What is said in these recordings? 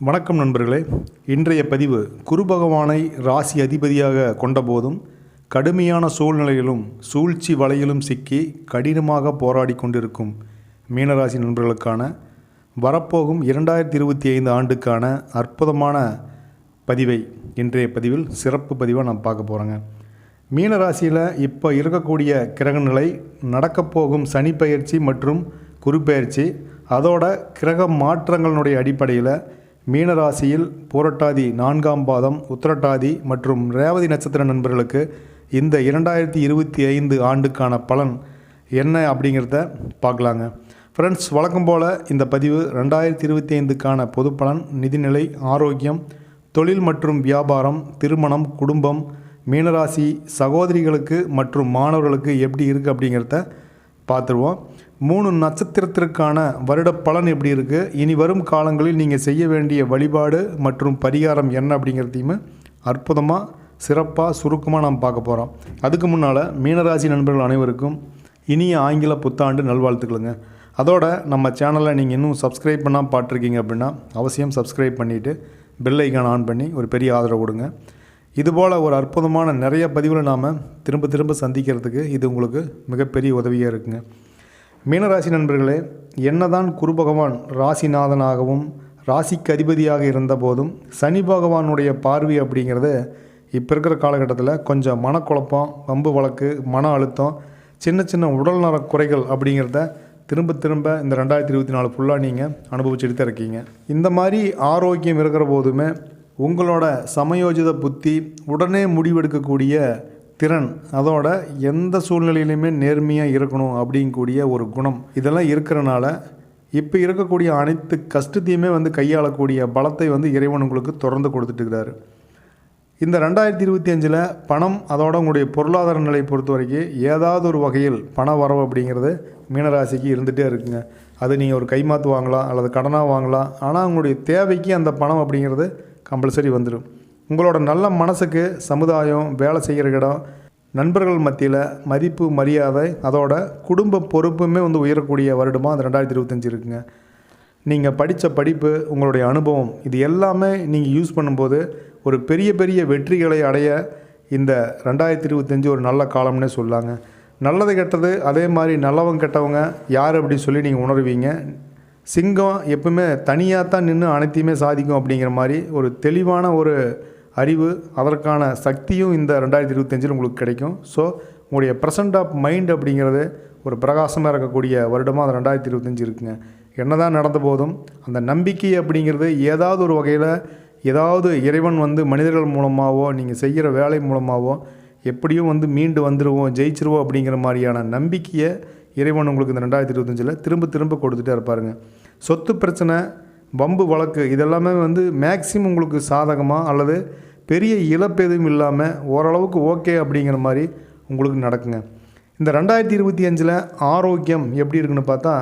வணக்கம் நண்பர்களே. இன்றைய பதிவு குரு பகவானை ராசி அதிபதியாக கொண்டபோதும் கடுமையான சூழ்நிலையிலும் சூழ்ச்சி வலையிலும் சிக்கி கடினமாக போராடி கொண்டிருக்கும் மீனராசி நண்பர்களுக்கான வரப்போகும் இரண்டாயிரத்தி இருபத்தி ஐந்து ஆண்டுக்கான அற்புதமான பதிவை இன்றைய பதிவில் சிறப்பு பதிவாக நான் பார்க்க போகிறேங்க மீனராசியில் இப்போ இருக்கக்கூடிய கிரகநிலை நடக்கப் போகும் சனி பயிற்சி மற்றும் குரு பயிற்சி அதோட கிரக மாற்றங்களினுடைய அடிப்படையில் மீனராசியில் போரட்டாதி நான்காம் பாதம் உத்திரட்டாதி மற்றும் ரேவதி நட்சத்திர நண்பர்களுக்கு இந்த இரண்டாயிரத்தி இருபத்தி ஐந்து ஆண்டுக்கான பலன் என்ன அப்படிங்கிறத பார்க்கலாங்க. ஃப்ரெண்ட்ஸ் வழக்கம் போல் இந்த பதிவு ரெண்டாயிரத்தி இருபத்தி ஐந்துக்கான பொது பலன் நிதிநிலை ஆரோக்கியம் தொழில் மற்றும் வியாபாரம் திருமணம் குடும்பம் மீனராசி சகோதரிகளுக்கு மற்றும் மாணவர்களுக்கு எப்படி இருக்குது அப்படிங்கிறத பார்த்துருவோம். மூணு நட்சத்திரத்திற்கான வருட பலன் எப்படி இருக்குது இனி வரும் காலங்களில் நீங்கள் செய்ய வேண்டிய வழிபாடு மற்றும் பரிகாரம் என்ன அப்படிங்கிறதையுமே அற்புதமாக சிறப்பாக சுருக்கமாக நாம் பார்க்க போகிறோம் அதுக்கு முன்னால் மீனராசி நண்பர்கள் அனைவருக்கும் இனிய ஆங்கில புத்தாண்டு நல்வாழ்த்துக்களுங்க. அதோட நம்ம சேனலை நீங்கள் இன்னும் சப்ஸ்கிரைப் பண்ணால் பார்த்துருக்கீங்க அப்படின்னா அவசியம் சப்ஸ்கிரைப் பண்ணிவிட்டு பெல் ஐக்கான் ஆன் பண்ணி ஒரு பெரிய ஆதரவு கொடுங்க. இதுபோல் ஒரு அற்புதமான நிறைய பதிவுகளை நாம் திரும்ப திரும்ப சந்திக்கிறதுக்கு இது உங்களுக்கு மிகப்பெரிய உதவியாக இருக்குங்க. மீனராசி நண்பர்களே என்னதான் குரு பகவான் ராசிநாதனாகவும் ராசிக்கு அதிபதியாக இருந்தபோதும் சனி பகவானுடைய பார்வை அப்படிங்கிறது இப்போ இருக்கிற காலகட்டத்தில் கொஞ்சம் மனக்குழப்பம் வம்பு வழக்கு மன அழுத்தம் சின்ன சின்ன உடல் நல குறைகள் அப்படிங்கிறத திரும்ப திரும்ப இந்த ரெண்டாயிரத்தி இருபத்தி நாலு ஃபுல்லாக நீங்கள் அனுபவிச்சுட்டு தான் இருக்கீங்க. இந்த மாதிரி ஆரோக்கியம் இருக்கிற போதுமே உங்களோட சமயோஜித புத்தி உடனே முடிவெடுக்கக்கூடிய திறன் அதோட எந்த சூழ்நிலையிலையுமே நேர்மையாக இருக்கணும் அப்படிங்கக்கூடிய ஒரு குணம். இதெல்லாம் இருக்கிறனால இப்போ இருக்கக்கூடிய அனைத்து கஷ்டத்தையுமே வந்து கையாளக்கூடிய பலத்தை வந்து இறைவன் உங்களுக்கு தொடர்ந்து கொடுத்துட்டு இருக்கிறாரு இந்த ரெண்டாயிரத்தி இருபத்தி அஞ்சில் பணம் அதோட உங்களுடைய பொருளாதார நிலையை பொறுத்த வரைக்கும் ஏதாவது ஒரு வகையில் பண வரவு அப்படிங்கிறது மீனராசிக்கு இருந்துகிட்டே இருக்குங்க. அது நீங்கள் ஒரு கைமாத்து வாங்கலாம் அல்லது கடனாக வாங்கலாம். ஆனால் உங்களுடைய தேவைக்கு அந்த பணம் அப்படிங்கிறது கம்பல்சரி வந்துடும் உங்களோட நல்ல மனசுக்கு சமுதாயம் வேலை செய்கிற இடம் நண்பர்கள் மத்தியில் மதிப்பு மரியாதை அதோட குடும்ப பொறுப்புமே வந்து உயரக்கூடிய வருடமாக அந்த ரெண்டாயிரத்தி இருபத்தஞ்சி இருக்குங்க. நீங்கள் படித்த படிப்பு உங்களுடைய அனுபவம் இது எல்லாமே நீங்கள் யூஸ் பண்ணும்போது ஒரு பெரிய பெரிய வெற்றிகளை அடைய இந்த ரெண்டாயிரத்தி இருபத்தஞ்சி ஒரு நல்ல காலம்னே சொல்லாங்க. நல்லது கெட்டது அதே மாதிரி நல்லவங்க கெட்டவங்க யார் அப்படின்னு சொல்லி நீங்கள் உணர்வீங்க. சிங்கம் எப்பவுமே தனியாக தான் நின்று அனைத்தையுமே சாதிக்கும் அப்படிங்கிற மாதிரி ஒரு தெளிவான ஒரு அறிவு அதற்கான சக்தியும் இந்த ரெண்டாயிரத்தி இருபத்தஞ்சில் உங்களுக்கு கிடைக்கும். ஸோ உங்களுடைய ப்ரெசன்ட் ஆஃப் மைண்ட் அப்படிங்கிறது ஒரு பிரகாசமாக இருக்கக்கூடிய வருடமாக அந்த ரெண்டாயிரத்தி இருபத்தஞ்சி இருக்குங்க. என்னதான் நடந்த போதும் அந்த நம்பிக்கை அப்படிங்கிறது ஏதாவது ஒரு வகையில் ஏதாவது இறைவன் வந்து மனிதர்கள் மூலமாகவோ நீங்கள் செய்கிற வேலை மூலமாகவோ எப்படியும் வந்து மீண்டு வந்துடுவோம் ஜெயிச்சிருவோம் அப்படிங்கிற மாதிரியான நம்பிக்கையை இறைவன் உங்களுக்கு இந்த ரெண்டாயிரத்தி இருபத்தஞ்சில் திரும்ப திரும்ப கொடுத்துட்டே இருப்பாருங்க. சொத்து பிரச்சனை வம்பு வழக்கு இதெல்லாமே வந்து மேக்சிமம் உங்களுக்கு சாதகமாக அல்லது பெரிய இழப்பு எதுவும் இல்லாமல் ஓரளவுக்கு ஓகே அப்படிங்கிற மாதிரி உங்களுக்கு நடக்குங்க. இந்த ரெண்டாயிரத்தி இருபத்தி அஞ்சில் ஆரோக்கியம் எப்படி இருக்குன்னு பார்த்தா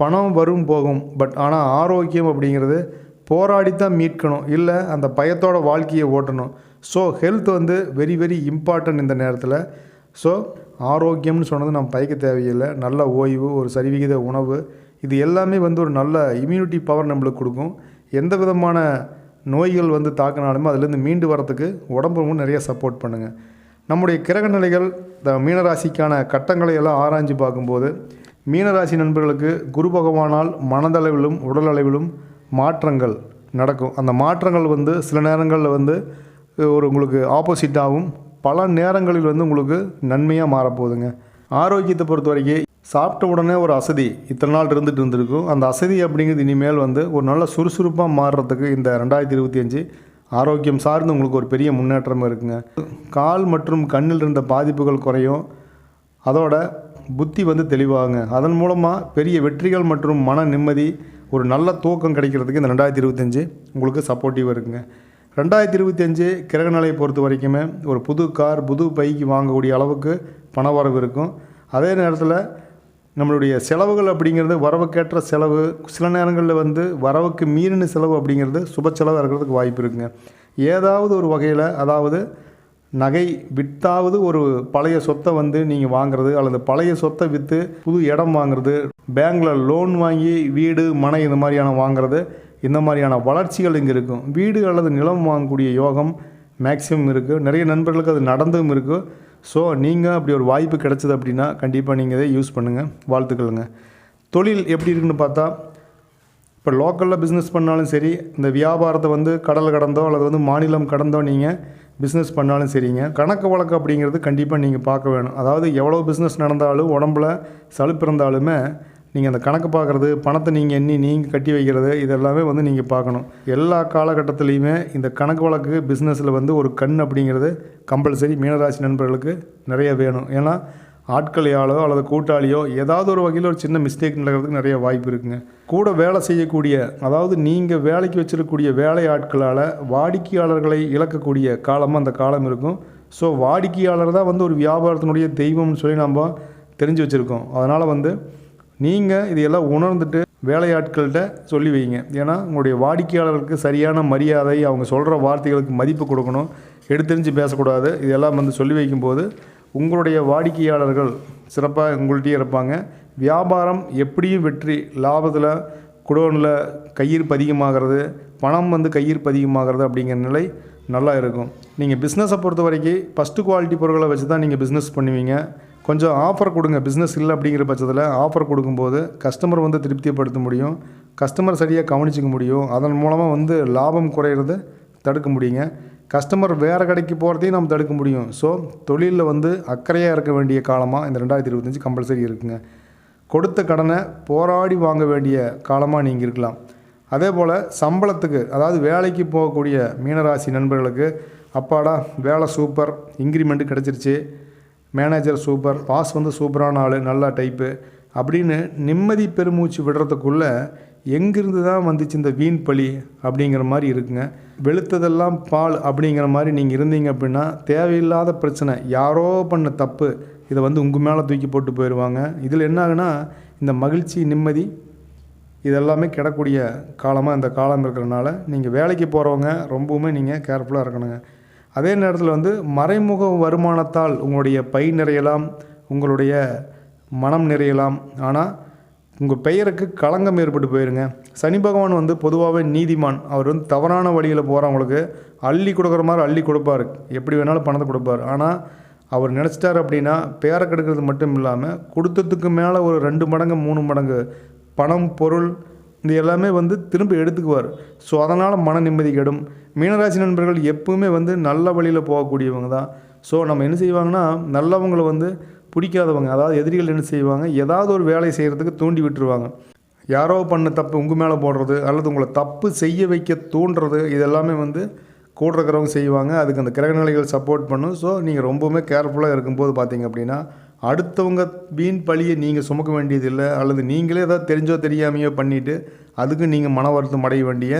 பணம் வரும் போகும் பட் ஆனால் ஆரோக்கியம் அப்படிங்கிறது போராடி தான் மீட்கணும் இல்லை அந்த பயத்தோட வாழ்க்கையை ஓட்டணும். ஸோ ஹெல்த் வந்து வெரி வெரி இம்பார்ட்டன்ட் இந்த நேரத்தில். ஸோ ஆரோக்கியம்னு சொன்னது நம்ம பயக்க தேவையில்லை. நல்ல ஓய்வு ஒரு சரிவிகித உணவு இது எல்லாமே வந்து ஒரு நல்ல இம்யூனிட்டி பவர் நம்மளுக்கு கொடுக்கும். எந்த விதமான நோய்கள் வந்து தாக்கினாலுமே அதுலேருந்து மீண்டு வரத்துக்கு உடம்பு நிறைய சப்போர்ட் பண்ணுங்கள் நம்முடைய கிரக நிலைகள் இந்த மீனராசிக்கான கட்டங்களை எல்லாம் ஆராய்ஞ்சு பார்க்கும்போது மீனராசி நண்பர்களுக்கு குரு பகவானால் மனதளவிலும் உடலளவிலும் மாற்றங்கள் நடக்கும். அந்த மாற்றங்கள் வந்து சில நேரங்களில் வந்து ஒரு உங்களுக்கு ஆப்போசிட்டாகவும் பல நேரங்களில் வந்து உங்களுக்கு நன்மையாக மாறப்போகுதுங்க. ஆரோக்கியத்தை பொறுத்த வரைக்கும் சாப்பிட்ட உடனே ஒரு அசதி. இத்தனை நாள் இருந்துட்டு இருந்திருக்கும். அந்த அசதி அப்படிங்கிறது இனிமேல் வந்து ஒரு நல்ல சுறுசுறுப்பாக மாறுறதுக்கு இந்த ரெண்டாயிரத்தி இருபத்தி அஞ்சு ஆரோக்கியம் சார்ந்து உங்களுக்கு ஒரு பெரிய முன்னேற்றம் இருக்குங்க. கால் மற்றும் கண்ணில் இருந்த பாதிப்புகள் குறையும். அதோட புத்தி வந்து தெளிவாகுங்க. அதன் மூலமாக பெரிய வெற்றிகள் மற்றும் மன நிம்மதி ஒரு நல்ல தூக்கம் கிடைக்கிறதுக்கு இந்த ரெண்டாயிரத்தி இருபத்தஞ்சு உங்களுக்கு சப்போர்ட்டிவாக இருக்குங்க. ரெண்டாயிரத்தி இருபத்தஞ்சு கிரகநிலையை பொறுத்த வரைக்குமே ஒரு புது கார் புது பைக்கு வாங்கக்கூடிய அளவுக்கு பண வரவு இருக்கும். அதே நேரத்தில் நம்மளுடைய செலவுகள் அப்படிங்கிறது வரவுக்கேற்ற செலவு சில நேரங்களில் வந்து வரவுக்கு மீறின செலவு அப்படிங்கிறது சுப செலவாக இருக்கிறதுக்கு வாய்ப்பு இருக்குங்க. ஏதாவது ஒரு வகையில் அதாவது நகை விற்றாவது ஒரு பழைய சொத்தை வந்து நீங்கள் வாங்குறது அல்லது பழைய சொத்தை விற்று புது இடம் வாங்குறது பேங்கில் லோன் வாங்கி வீடு மனை இந்த மாதிரியான வாங்குறது இந்த மாதிரியான வளர்ச்சிகள் இங்கே இருக்கும். வீடு அல்லது நிலம் வாங்கக்கூடிய யோகம் மேக்சிமம் இருக்குது நிறைய நண்பர்களுக்கு அது நடந்தும் இருக்குது ஸோ நீங்கள் அப்படி ஒரு வாய்ப்பு கிடச்சிது அப்படின்னா கண்டிப்பாக நீங்கள் இதை யூஸ் பண்ணுங்கள் வாழ்த்துக்களுங்க. தொழில் எப்படி இருக்குன்னு பார்த்தா இப்போ லோக்கலில் பிஸ்னஸ் பண்ணாலும் சரி இந்த வியாபாரத்தை வந்து கடல் கடந்தோ அல்லது வந்து மாநிலம் கடந்தோ நீங்கள் பிஸ்னஸ் பண்ணாலும் சரிங்க. கணக்கு வழக்கு அப்படிங்கிறது கண்டிப்பாக நீங்கள் பார்க்க வேணும். அதாவது எவ்வளோ பிஸ்னஸ் நடந்தாலும் உடம்புல சலுப்பு இருந்தாலுமே நீங்கள் அந்த கணக்கு பார்க்குறது பணத்தை நீங்கள் எண்ணி நீங்கள் கட்டி வைக்கிறது இதெல்லாமே வந்து நீங்கள் பார்க்கணும். எல்லா காலகட்டத்துலேயுமே இந்த கணக்கு வழக்கு பிஸ்னஸில் வந்து ஒரு கண் அப்படிங்கிறது கம்பல்சரி மீனராசி நண்பர்களுக்கு நிறைய வேணும். ஏன்னா ஆட்களையாலோ அல்லது கூட்டாளியோ ஏதாவது ஒரு வகையில் ஒரு சின்ன மிஸ்டேக் நடக்கிறதுக்கு நிறைய வாய்ப்பு இருக்குங்க. கூட வேலை செய்யக்கூடிய அதாவது நீங்கள் வேலைக்கு வச்சிருக்கக்கூடிய வேலை ஆட்களால் வாடிக்கையாளர்களை இழக்கக்கூடிய காலமாக அந்த காலம் இருக்கும். ஸோ வாடிக்கையாளர் தான் வந்து ஒரு வியாபாரத்தினுடைய தெய்வம்னு சொல்லி நம்ம தெரிஞ்சு வச்சுருக்கோம். அதனால் வந்து நீங்கள் இதையெல்லாம் உணர்ந்துட்டு வேலையாட்கள்கிட்ட சொல்லி வைங்க. ஏன்னா உங்களுடைய வாடிக்கையாளர்களுக்கு சரியான மரியாதை அவங்க சொல்கிற வார்த்தைகளுக்கு மதிப்பு கொடுக்கணும். எடுத்தெறிஞ்சு பேசக்கூடாது. இதெல்லாம் வந்து சொல்லி வைக்கும்போது உங்களுடைய வாடிக்கையாளர்கள் சிறப்பாக உங்கள்கிட்டயே இருப்பாங்க. வியாபாரம் எப்படியும் வெற்றி லாபத்தில் குடோனில் கையிருப்பு அதிகமாகிறது பணம் வந்து கையிருப்பு அதிகமாகிறது அப்படிங்கிற நிலை நல்லா இருக்கும். நீங்கள் பிஸ்னஸை பொறுத்த வரைக்கும் ஃபஸ்ட்டு குவாலிட்டி பொருட்களை வச்சு தான் நீங்கள் பிஸ்னஸ் பண்ணுவீங்க. கொஞ்சம் ஆஃபர் கொடுங்க. பிஸ்னஸ் இல்லை அப்படிங்கிற பட்சத்தில் ஆஃபர் கொடுக்கும்போது கஸ்டமர் வந்து திருப்திப்படுத்த முடியும். கஸ்டமர் சரியாக கவனிச்சிக்க முடியும். அதன் மூலமாக வந்து லாபம் குறையிறத தடுக்க முடியுங்க. கஸ்டமர் வேறு கடைக்கு போகிறதையும் நம்ம தடுக்க முடியும். ஸோ தொழிலில் வந்து அக்கறையாக இருக்க வேண்டிய காலமாக இந்த ரெண்டாயிரத்தி இருபத்தஞ்சி கம்பல்சரி இருக்குங்க. கொடுத்த கடனை போராடி வாங்க வேண்டிய காலமாக நீங்கள் இருக்கலாம். அதே போல் சம்பளத்துக்கு அதாவது வேலைக்கு போகக்கூடிய மீனராசி நண்பர்களுக்கு அப்பாடா வேலை சூப்பர் இன்க்ரிமெண்ட்டு கிடச்சிருச்சு. மேனேஜர் சூப்பர் பாஸ் வந்து சூப்பரான ஆள் நல்லா டைப்பு அப்படின்னு நிம்மதி பெருமூச்சு விடுறதுக்குள்ளே எங்கிருந்து தான் வந்துச்சு இந்த வீண் பழி அப்படிங்கிற மாதிரி இருக்குங்க. வெளுத்ததெல்லாம் பால் அப்படிங்கிற மாதிரி நீங்கள் இருந்தீங்க அப்படின்னா தேவையில்லாத பிரச்சனை. யாரோ பண்ண தப்பு இதை வந்து உங்கள் மேலே தூக்கி போட்டு போயிடுவாங்க இதில் என்ன ஆகுனா இந்த மகிழ்ச்சி நிம்மதி இதெல்லாமே கிடக்கூடிய காலமாக இந்த காலம் இருக்கிறனால நீங்கள் வேலைக்கு போகிறவங்க ரொம்பவுமே நீங்கள் கேர்ஃபுல்லாக இருக்கணுங்க. அதே நேரத்தில் வந்து மறைமுக வருமானத்தால் உங்களுடைய பை நிறையலாம் உங்களுடைய மனம் நிறையலாம். ஆனால் உங்கள் பெயருக்கு களங்கம் ஏற்பட்டு போயிருங்க. சனி பகவான் வந்து பொதுவாகவே நீதிமான். அவர் வந்து தவறான வழியில் போகிறவங்களுக்கு அள்ளி கொடுக்குற மாதிரி அள்ளி கொடுப்பார். எப்படி வேணாலும் பணத்தை கொடுப்பார். ஆனால் அவர் நினச்சிட்டார் அப்படின்னா பேரை கெடுக்கிறது மட்டும் இல்லாமல் கொடுத்ததுக்கு மேலே ஒரு ரெண்டு மடங்கு மூணு மடங்கு பணம் பொருள் இது எல்லாமே வந்து திரும்ப எடுத்துக்குவார். ஸோ அதனால் மன நிம்மதி கெடும். மீனராசி நண்பர்கள் எப்பவுமே வந்து நல்ல வழியில் போகக்கூடியவங்க தான். ஸோ நம்ம என்ன செய்வாங்கன்னா நல்லவங்களை வந்து பிடிக்காதவங்க அதாவது எதிரிகள் என்ன செய்வாங்க ஏதாவது ஒரு வேலை செய்கிறதுக்கு தூண்டி விட்டுருவாங்க. யாரோ பண்ண தப்பு உங்கள் மேலே போடுறது அல்லது உங்களை தப்பு செய்ய வைக்க தூண்டுறது இதெல்லாமே வந்து கூட இருக்கிறவங்க செய்வாங்க. அதுக்கு அந்த கிரகநிலைகள் சப்போர்ட் பண்ணும். ஸோ நீங்கள் ரொம்பவுமே கேர்ஃபுல்லாக இருக்கும்போது பார்த்தீங்க அப்படின்னா அடுத்தவங்க வீண் பழியை நீங்கள் சுமக்க வேண்டியதில்லை அல்லது நீங்களே ஏதாவது தெரிஞ்சோ தெரியாமையோ பண்ணிவிட்டு அதுக்கு நீங்கள் மன வருத்தம் அடைய வேண்டிய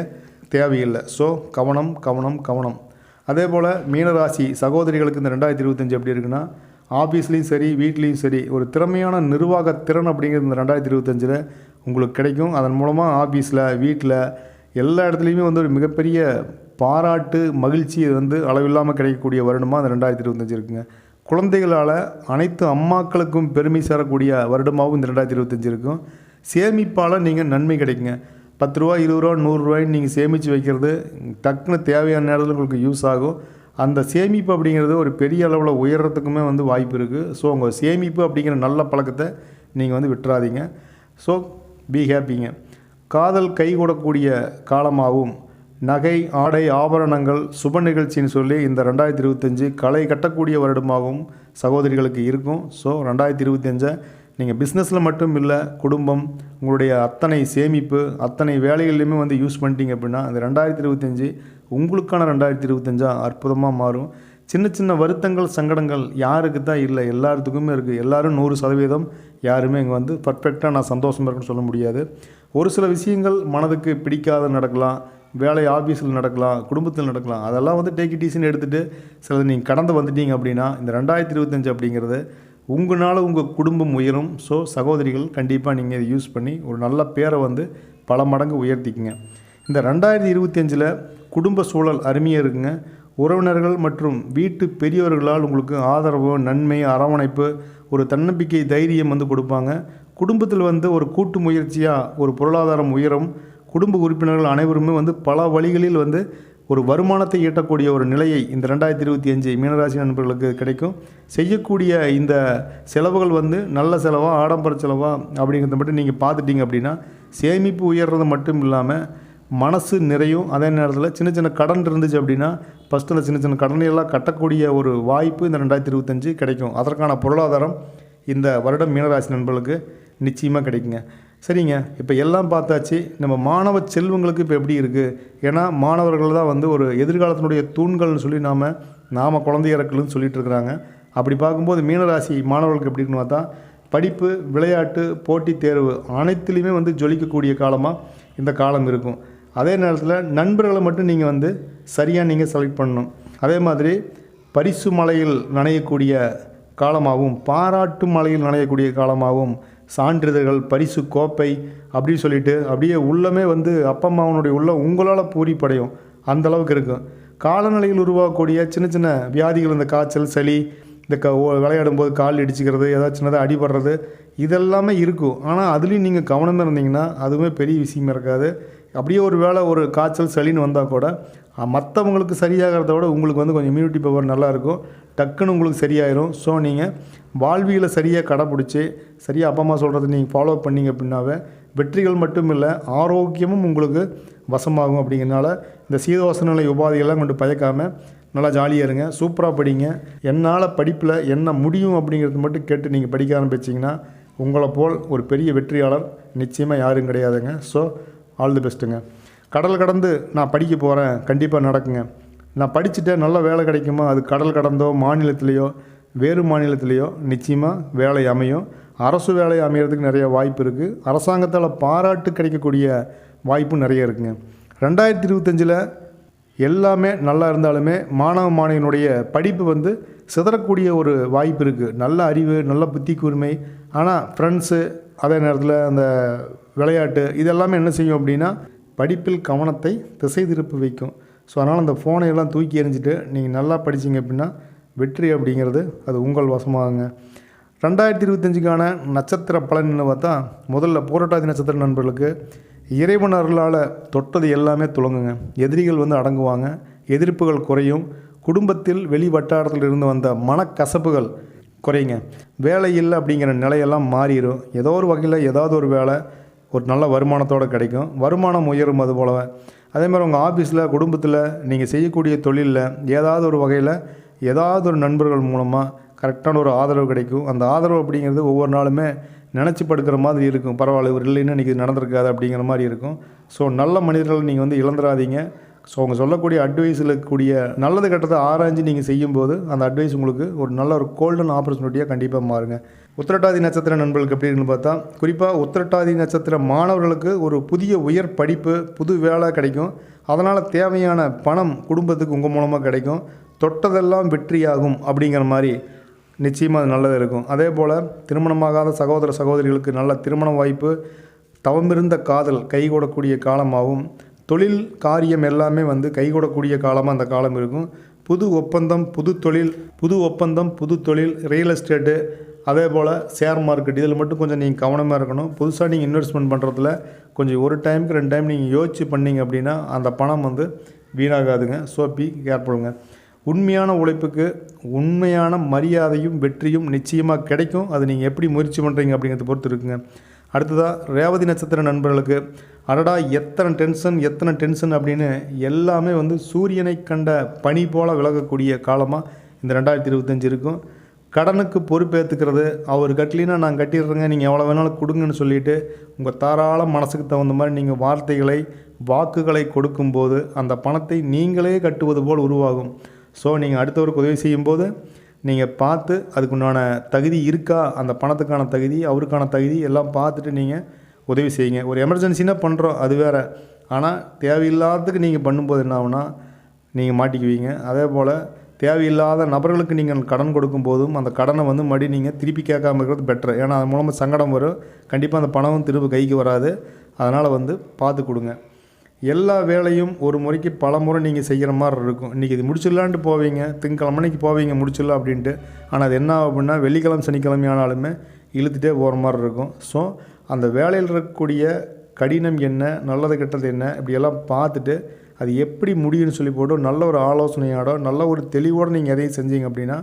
தேவையில்லை. ஸோ கவனம் கவனம் கவனம். அதே போல் மீனராசி சகோதரிகளுக்கு இந்த ரெண்டாயிரத்தி இருபத்தஞ்சி எப்படி இருக்குன்னா ஆஃபீஸ்லேயும் சரி வீட்லேயும் சரி ஒரு திறமையான நிர்வாக திறன் அப்படிங்கிறது இந்த ரெண்டாயிரத்தி இருபத்தஞ்சில் உங்களுக்கு கிடைக்கும். அதன் மூலமாக ஆஃபீஸில் வீட்டில் எல்லா இடத்துலையுமே வந்து ஒரு மிகப்பெரிய பாராட்டு மகிழ்ச்சி வந்து அளவில்லாமல் கிடைக்கக்கூடிய வருடமாக அந்த ரெண்டாயிரத்தி இருபத்தஞ்சி இருக்குங்க. குழந்தைகளால் அனைத்து அம்மாக்களுக்கும் பெருமை சேரக்கூடிய வருடமாகவும் இந்த ரெண்டாயிரத்தி இருபத்தஞ்சி இருக்கும். சேமிப்பால் நீங்கள் நன்மை கிடைக்குங்க. பத்து ரூபா இருபது ரூபா நூறுரூவாயின்னு நீங்கள் சேமித்து வைக்கிறது டக்குன்னு தேவையான நேரத்தில் உங்களுக்கு யூஸ் ஆகும். அந்த சேமிப்பு அப்படிங்கிறது ஒரு பெரிய அளவில் உயர்றதுக்குமே வந்து வாய்ப்பு இருக்குது ஸோ உங்கள் சேமிப்பு அப்படிங்கிற நல்ல பழக்கத்தை நீங்கள் வந்து விட்டுறாதீங்க. ஸோ பி ஹாப்பிங்க காதல் கைகூடக்கூடிய காலமாகவும் நகை ஆடை ஆபரணங்கள் சுப நிகழ்ச்சின்னு சொல்லி இந்த ரெண்டாயிரத்தி இருபத்தஞ்சி களை கட்டக்கூடிய வருடமாகவும் சகோதரிகளுக்கு இருக்கும். ஸோ ரெண்டாயிரத்தி இருபத்தஞ்சை நீங்கள் பிஸ்னஸில் மட்டும் இல்லை குடும்பம் உங்களுடைய அத்தனை சேமிப்பு அத்தனை வேலைகள்லையுமே வந்து யூஸ் பண்ணிட்டீங்க அப்படின்னா அந்த ரெண்டாயிரத்தி இருபத்தஞ்சி உங்களுக்கான ரெண்டாயிரத்தி இருபத்தஞ்சா அற்புதமாக மாறும். சின்ன சின்ன வருத்தங்கள் சங்கடங்கள் யாருக்கு தான் இல்லை எல்லாத்துக்குமே இருக்குது எல்லோரும் நூறு சதவீதம் யாருமே இங்கே வந்து பர்ஃபெக்டாக நான் சந்தோஷமாக இருக்குன்னு சொல்ல முடியாது. ஒரு சில விஷயங்கள் மனதுக்கு பிடிக்காத நடக்கலாம். வேலை ஆஃபீஸில் நடக்கலாம் குடும்பத்தில் நடக்கலாம். அதெல்லாம் வந்து டேக்கி டீசின்னு எடுத்துகிட்டு சிலது நீங்கள் கடந்து வந்துட்டீங்க அப்படின்னா இந்த ரெண்டாயிரத்தி இருபத்தஞ்சு அப்படிங்கிறது உங்களால் உங்கள் குடும்பம் உயரும். ஸோ சகோதரிகள் கண்டிப்பாக நீங்கள் இதை யூஸ் பண்ணி ஒரு நல்ல பேரை வந்து பல மடங்கு உயர்த்திக்குங்க. இந்த ரெண்டாயிரத்தி இருபத்தஞ்சில் குடும்ப சூழல் அருமையாக இருக்குங்க. உறவினர்கள் மற்றும் வீட்டு பெரியவர்களால் உங்களுக்கு ஆதரவு நன்மை அரவணைப்பு ஒரு தன்னம்பிக்கை தைரியம் வந்து கொடுப்பாங்க. குடும்பத்தில் வந்து ஒரு கூட்டு முயற்சியாக ஒரு பொருளாதாரம் உயரும். குடும்ப உறுப்பினர்கள் அனைவருமே வந்து பல வழிகளில் வந்து ஒரு வருமானத்தை ஈட்டக்கூடிய ஒரு நிலையை இந்த ரெண்டாயிரத்தி இருபத்தி அஞ்சு மீனராசி நண்பர்களுக்கு கிடைக்கும். செய்யக்கூடிய இந்த செலவுகள் வந்து நல்ல செலவாக ஆடம்பர செலவாக அப்படிங்கிறத மட்டும் நீங்கள் பார்த்துட்டீங்க அப்படின்னா சேமிப்பு உயர்றது மட்டும் இல்லாமல் மனசு நிறையும். அதே நேரத்தில் சின்ன சின்ன கடன் இருந்துச்சு அப்படின்னா ஃபஸ்ட்டு அந்த சின்ன சின்ன கடனையெல்லாம் கட்டக்கூடிய ஒரு வாய்ப்பு இந்த ரெண்டாயிரத்தி இருபத்தஞ்சு கிடைக்கும். அதற்கான பொருளாதாரம் இந்த வருடம் மீனராசி நண்பர்களுக்கு நிச்சயமாக கிடைக்குங்க. சரிங்க. இப்போ எல்லாம் பார்த்தாச்சு. நம்ம மாணவ செல்வங்களுக்கு இப்போ எப்படி இருக்குது ஏன்னா மாணவர்கள் தான் வந்து ஒரு எதிர்காலத்தினுடைய தூண்கள்னு சொல்லி நாம் நாம் குழந்தை இறக்கலுன்னு சொல்லிட்டு இருக்கிறாங்க. அப்படி பார்க்கும்போது மீனராசி மாணவர்களுக்கு எப்படி இருக்குன்னு பார்த்தா படிப்பு விளையாட்டு போட்டித் தேர்வு அனைத்துலேயுமே வந்து ஜொலிக்கக்கூடிய காலமாக இந்த காலம் இருக்கும். அதே நேரத்தில் நண்பர்களை மட்டும் நீங்கள் வந்து சரியாக நீங்கள் செலக்ட் பண்ணணும். அதே மாதிரி பரிசு மலையில் நனையக்கூடிய காலமாகவும் பாராட்டு மலையில் நனையக்கூடிய காலமாகவும் சான்றிதழ்கள் பரிசு கோப்பை அப்படின்னு சொல்லிட்டு அப்படியே உள்ளமே வந்து அப்பா அம்மாவனுடைய உள்ள உங்களால் பூரிப்படையும். அந்த அளவுக்கு இருக்கும் காலநிலையில் உருவாகக்கூடிய சின்ன சின்ன வியாதிகள் இந்த காய்ச்சல் சளி இந்த க ஓ- விளையாடும்போது கால் இடிச்சுக்கிறது ஏதாச்சும் சின்னதாக அடிபடுறது இதெல்லாமே இருக்கும். ஆனால் அதுலேயும் நீங்கள் கவனமாக இருந்தீங்கன்னா அதுவுமே பெரிய விஷயமா இருக்காது. அப்படியே ஒரு வேளை ஒரு காய்ச்சல் சளின்னு வந்தால் கூட மற்றவங்களுக்கு சரியாகிறத விட உங்களுக்கு வந்து கொஞ்சம் இம்யூனிட்டி பவர் நல்லாயிருக்கும். டக்குன்னு உங்களுக்கு சரியாயிரும். ஸோ நீங்கள் வாழ்வியலை சரியாக கடைப்பிடிச்சி சரியாக அப்பா அம்மா சொல்கிறத நீங்கள் ஃபாலோ பண்ணீங்க அப்படின்னாவே வெற்றிகள் மட்டும் இல்லை ஆரோக்கியமும் உங்களுக்கு வசமாகும் அப்படிங்கிறனால இந்த சீதோசன நிலை உபாதைகள்லாம் கொண்டு பயக்காமல் நல்லா ஜாலியாக இருங்க. சூப்பராக படிங்க. என்னால் படிப்பில் என்ன முடியும் அப்படிங்கிறது மட்டும் கேட்டு நீங்கள் படிக்க ஆரம்பிச்சிங்கன்னா உங்களை போல் ஒரு பெரிய வெற்றியாளர் நிச்சயமாக யாரும் கிடையாதுங்க. ஸோ ஆல் தி பெஸ்ட்டுங்க கடல் கடந்து நான் படிக்க போகிறேன் கண்டிப்பாக நடக்குங்க. நான் படிச்சுட்டேன் நல்ல வேலை கிடைக்குமா? அது கடல் கடந்தோ மாநிலத்திலேயோ வேறு மாநிலத்திலேயோ நிச்சயமாக வேலை அமையும். அரசு வேலை அமையிறதுக்கு நிறைய வாய்ப்பு இருக்குது அரசாங்கத்தால் பாராட்டு கிடைக்கக்கூடிய வாய்ப்பும் நிறைய இருக்குங்க. ரெண்டாயிரத்தி இருபத்தஞ்சில் எல்லாமே நல்லா இருந்தாலுமே மாணவ மாணவியினுடைய படிப்பு வந்து சிதறக்கூடிய ஒரு வாய்ப்பு இருக்குது நல்ல அறிவு நல்ல புத்தி கூர்மை. ஆனால் ஃப்ரெண்ட்ஸு அதே நேரத்தில் அந்த விளையாட்டு இதெல்லாமே என்ன செய்யும் அப்படின்னா படிப்பில் கவனத்தை திசை திருப்பி வைக்கும். ஸோ அதனால் அந்த ஃபோனை எல்லாம் தூக்கி எறிஞ்சிட்டு நீங்கள் நல்லா படிச்சீங்க அப்படின்னா வெற்றி அப்படிங்கிறது அது உங்கள் வசமாகுங்க. ரெண்டாயிரத்தி இருபத்தஞ்சுக்கான நட்சத்திர பலன்னு பார்த்தா முதல்ல போராட்டாதி நட்சத்திர நண்பர்களுக்கு இறைவன் அருளால் தொட்டது எல்லாமே துளங்குங்க எதிரிகள் வந்து அடங்குவாங்க எதிர்ப்புகள் குறையும் குடும்பத்தில் வெளி வட்டாரத்தில் இருந்து வந்த மனக்கசப்புகள் குறையுங்க. வேலை இல்லை அப்படிங்கிற நிலையெல்லாம் மாறிடும் ஏதோ ஒரு வகையில் ஏதாவது ஒரு வேலை ஒரு நல்ல வருமானத்தோடு கிடைக்கும். வருமானம் உயரும் அது போலவே. அதே மாதிரி உங்கள் ஆஃபீஸில் குடும்பத்தில் நீங்கள் செய்யக்கூடிய தொழிலில் ஏதாவது ஒரு வகையில் ஏதாவது ஒரு நண்பர்கள் மூலமாக கரெக்டான ஒரு ஆதரவு கிடைக்கும். அந்த ஆதரவு அப்படிங்கிறது ஒவ்வொரு நாளுமே நினச்சி படுக்கிற மாதிரி இருக்கும். பரவாயில்ல இவர் இல்லைன்னு இன்றைக்கி நடந்திருக்காது அப்படிங்கிற மாதிரி இருக்கும். ஸோ நல்ல மனிதர்களை நீங்கள் வந்து இழந்துடாதீங்க ஸோ அவங்க சொல்லக்கூடிய அட்வைஸில் கூடிய நல்லது கெட்டதை ஆராய்ஞ்சு நீங்கள் செய்யும்போது அந்த அட்வைஸ் உங்களுக்கு ஒரு நல்ல ஒரு கோல்டன் ஆப்பர்ச்சுனிட்டியாக கண்டிப்பாக மாறுங்க. உத்திரட்டாதி நட்சத்திர நண்பர்களுக்கு எப்படி இருக்குன்னு பார்த்தா குறிப்பாக உத்திரட்டாதி நட்சத்திர மாணவர்களுக்கு ஒரு புதிய உயர் படிப்பு புது வேலை கிடைக்கும். அதனால் தேவையான பணம் குடும்பத்துக்கு உங்கள் மூலமாக கிடைக்கும். தொட்டதெல்லாம் வெற்றியாகும் அப்படிங்கிற மாதிரி நிச்சயமாக அது நல்லது இருக்கும். அதே போல் திருமணமாகாத சகோதர சகோதரிகளுக்கு நல்ல திருமண வாய்ப்பு தவமிருந்த காதல் கைகூடக்கூடிய காலமாகவும் தொழில் காரியம் எல்லாமே வந்து கைகூடக்கூடிய காலமாக அந்த காலம் இருக்கும். புது ஒப்பந்தம் புது தொழில் புது ஒப்பந்தம் புது தொழில் ரியல் எஸ்டேட்டு அதே போல் ஷேர் மார்க்கெட் இதில் மட்டும் கொஞ்சம் நீங்கள் கவனமாக இருக்கணும். புதுசாக நீங்கள் இன்வெஸ்ட்மெண்ட் பண்ணுறதுல கொஞ்சம் ஒரு டைமுக்கு ரெண்டு டைம் நீங்கள் யோசிச்சு பண்ணீங்க அப்படின்னா அந்த பணம் வந்து வீணாகாதுங்க. ஸோ பி கேர்ஃபுல்லுங்க உண்மையான உழைப்புக்கு உண்மையான மரியாதையும் வெற்றியும் நிச்சயமாக கிடைக்கும். அது நீங்கள் எப்படி முயற்சி பண்ணுறீங்க அப்படிங்கிறத பொறுத்து இருக்குங்க. அடுத்ததாக ரேவதி நட்சத்திர நண்பர்களுக்கு அடடா எத்தனை டென்ஷன் எத்தனை டென்ஷன் அப்படின்னு எல்லாமே வந்து சூரியனை கண்ட பனி போல விலகக்கூடிய காலமாக இந்த ரெண்டாயிரத்தி இருபத்தஞ்சு இருக்கும். கடனுக்கு பொறுப்பேற்றுக்கிறது அவர் கட்டலினா நான் கட்டிடுறேங்க. நீங்கள் எவ்வளோ வேணாலும் கொடுங்கன்னு சொல்லிட்டு உங்கள் தாராள மனசுக்கு தகுந்த மாதிரி நீங்கள் வார்த்தைகளை வாக்குகளை கொடுக்கும்போது அந்த பணத்தை நீங்களே கட்டுவது போல் உருவாகும். ஸோ நீங்கள் அடுத்தவருக்கு உதவி செய்யும்போது நீங்கள் பார்த்து அதுக்குண்டான தகுதி இருக்கா? அந்த பணத்துக்கான தகுதி அவருக்கான தகுதி எல்லாம் பார்த்துட்டு நீங்கள் உதவி செய்யுங்க. ஒரு எமர்ஜென்சினா பண்ணுறோம் அது வேறு. ஆனால் தேவையில்லாததுக்கு நீங்கள் பண்ணும்போது என்ன ஆகுனா நீங்கள் மாட்டிக்குவீங்க. அதே போல் தேவையில்லாத நபர்களுக்கு நீங்கள் கடன் கொடுக்கும் போதும் அந்த கடனை வந்து மறுபடியும் நீங்கள் திருப்பி கேட்காம இருக்கிறது பெட்டர் ஏன்னா அது மூலமாக சங்கடம் வரும். கண்டிப்பாக அந்த பணமும் திரும்ப கைக்கு வராது. அதனால் வந்து பார்த்து கொடுங்க. எல்லா வேலையும் ஒரு முறைக்கு பல முறை நீங்கள் செய்கிற மாதிரி இருக்கும். இன்றைக்கி இது முடிச்சிடலான்ட்டு போவீங்க. திங்கக்கிழமைக்கு போவீங்க முடிச்சிடலாம் அப்படின்ட்டு. ஆனால் அது என்ன அப்படின்னா வெள்ளிக்கிழமை சனிக்கிழமை ஆனாலுமே இழுத்துட்டே போகிற மாதிரி இருக்கும். ஸோ அந்த வேலையில் இருக்கக்கூடிய கடினம் என்ன நல்லது கெட்டது என்ன இப்படியெல்லாம் பார்த்துட்டு அது எப்படி முடியும்னு சொல்லி போட்டு நல்ல ஒரு ஆலோசனையோட நல்ல ஒரு தெளிவோடு நீங்கள் எதையும் செஞ்சீங்க அப்படின்னா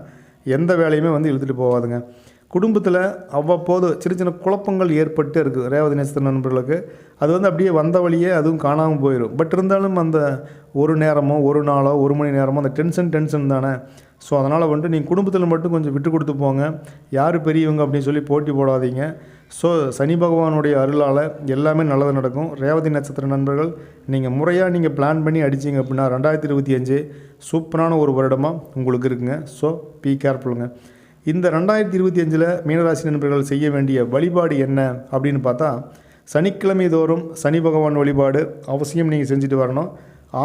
எந்த வேலையுமே வந்து இழுத்துட்டு போகாதுங்க. குடும்பத்தில் அவ்வப்போது சின்ன சின்ன குழப்பங்கள் ஏற்பட்டு இருக்குது ரேவதி நேசத்தின் நண்பர்களுக்கு. அது வந்து அப்படியே வந்த வழியே அதுவும் காணாமல் போயிடும் பட் இருந்தாலும் அந்த ஒரு நேரமோ ஒரு நாளோ ஒரு மணி நேரமோ அந்த டென்ஷன் டென்ஷன் தானே. ஸோ அதனால் வந்துட்டு நீங்கள் குடும்பத்தில் மட்டும் கொஞ்சம் விட்டு கொடுத்து போங்க. யார் பெரியவங்க அப்படின்னு சொல்லி போட்டி போடாதீங்க. ஸோ சனி பகவானுடைய அருளால் எல்லாமே நல்லது நடக்கும். ரேவதி நட்சத்திர நண்பர்கள் நீங்கள் முறையாக நீங்கள் பிளான் பண்ணி அடிச்சிங்க அப்படின்னா ரெண்டாயிரத்தி இருபத்தி அஞ்சு சூப்பரான ஒரு வருடமாக உங்களுக்கு இருக்குங்க. ஸோ பி கேர்ஃபுல்லுங்க இந்த ரெண்டாயிரத்தி இருபத்தி அஞ்சில் மீனராசி நண்பர்கள் செய்ய வேண்டிய வழிபாடு என்ன அப்படின்னு பார்த்தா சனிக்கிழமை தோறும் சனி பகவான் வழிபாடு அவசியம் நீங்கள் செஞ்சுட்டு வரணும்.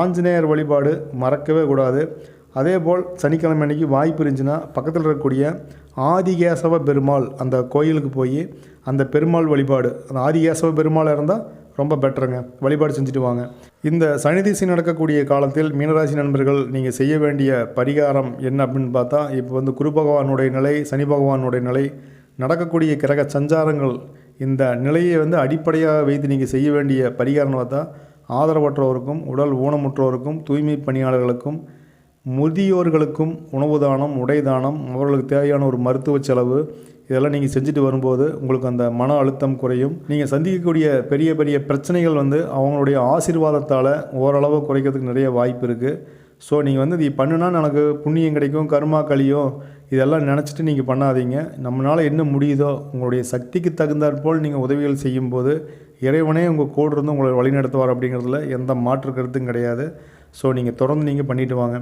ஆஞ்சநேயர் வழிபாடு மறக்கவே கூடாது. அதே போல் சனிக்கிழமை அன்றைக்கி வாய்ப்பு இருந்துச்சுன்னா பக்கத்தில் இருக்கக்கூடிய ஆதிகேசவ பெருமாள் அந்த கோயிலுக்கு போய் அந்த பெருமாள் வழிபாடு அந்த ஆதிகேசவ பெருமாளாக இருந்தால் ரொம்ப பெட்டருங்க. வழிபாடு செஞ்சுட்டு வாங்க. இந்த சனி திசை நடக்கக்கூடிய காலத்தில் மீனராசி நண்பர்கள் நீங்கள் செய்ய வேண்டிய பரிகாரம் என்ன அப்படின்னு பார்த்தா இப்போ வந்து குரு பகவானுடைய நிலை சனி பகவானுடைய நிலை நடக்கக்கூடிய கிரக சஞ்சாரங்கள் இந்த நிலையை வந்து அடிப்படையாக வைத்து நீங்கள் செய்ய வேண்டிய பரிகாரம் பார்த்தா ஆதரவற்றோருக்கும் உடல் ஊனமுற்றோருக்கும் தூய்மை பணியாளர்களுக்கும் முதியோர்களுக்கும் உணவு தானம் உடை தானம் அவர்களுக்கு தேவையான ஒரு மருத்துவ செலவு இதெல்லாம் நீங்கள் செஞ்சுட்டு வரும்போது உங்களுக்கு அந்த மன அழுத்தம் குறையும். நீங்கள் சந்திக்கக்கூடிய பெரிய பெரிய பிரச்சனைகள் வந்து அவங்களுடைய ஆசீர்வாதத்தால் ஓரளவு குறைக்கிறதுக்கு நிறைய வாய்ப்பு இருக்குது ஸோ நீங்கள் வந்து இது பண்ணுனா எனக்கு புண்ணியம் கிடைக்கும் கர்மா கழியும் இதெல்லாம் நினச்சிட்டு நீங்கள் பண்ணாதீங்க. நம்மளால் என்ன முடியுதோ உங்களுடைய சக்திக்கு தகுந்தாற்போல் நீங்கள் உதவிகள் செய்யும்போது இறைவனே உங்கள் கூட இருந்து உங்களை வழிநடத்துவார் அப்படிங்கிறதுல எந்த மாற்று கருத்தும் கிடையாது. ஸோ நீங்கள் தொடர்ந்து நீங்கள் பண்ணிட்டு வாங்க.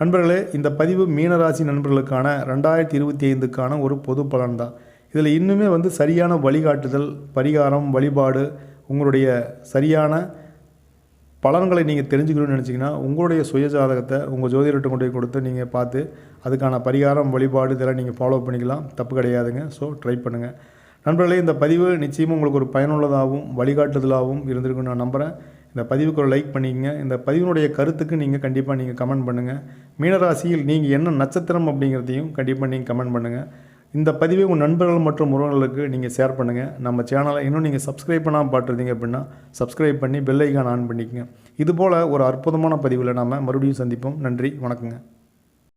நண்பர்களே இந்த பதிவு மீனராசி நண்பர்களுக்கான ரெண்டாயிரத்தி இருபத்தி ஐந்துக்கான ஒரு பொது பலன் தான் இதில் இன்னுமே வந்து சரியான வழிகாட்டுதல் பரிகாரம் வழிபாடு உங்களுடைய சரியான பலன்களை நீங்கள் தெரிஞ்சுக்கணும்னு நினச்சிங்கன்னா உங்களுடைய சுய ஜாதகத்தை உங்கள் ஜோதிடர்கிட்ட கொண்டு போய் கொடுத்து நீங்கள் பார்த்து அதுக்கான பரிகாரம் வழிபாடு இதெல்லாம் நீங்கள் ஃபாலோ பண்ணிக்கலாம். தப்பு கிடையாதுங்க. ஸோ ட்ரை பண்ணுங்கள் நண்பர்களே இந்த பதிவு நிச்சயமாக உங்களுக்கு ஒரு பயனுள்ளதாகவும் வழிகாட்டுதலாகவும் இருந்திருக்குன்னு நான் நம்புகிறேன் இந்த பதிவுக்கு ஒரு லைக் பண்ணிக்கங்க. இந்த பதிவினுடைய கருத்துக்கு நீங்கள் கண்டிப்பாக நீங்கள் கமெண்ட் பண்ணுங்கள் மீனராசியில் நீங்கள் என்ன நட்சத்திரம் அப்படிங்கிறதையும் கண்டிப்பாக நீங்கள் கமெண்ட் பண்ணுங்கள் இந்த பதிவை உங்கள் நண்பர்கள் மற்றும் உறவுகளுக்கு நீங்கள் ஷேர் பண்ணுங்கள் நம்ம சேனலை இன்னும் நீங்கள் சப்ஸ்கிரைப் பண்ணாமல் பார்த்துருந்தீங்க அப்படின்னா சப்ஸ்கிரைப் பண்ணி பெல்லைக்கான் ஆன் பண்ணிக்கங்க. இதுபோல் ஒரு அற்புதமான பதிவில் நாம் மறுபடியும் சந்திப்போம். நன்றி வணக்கங்க.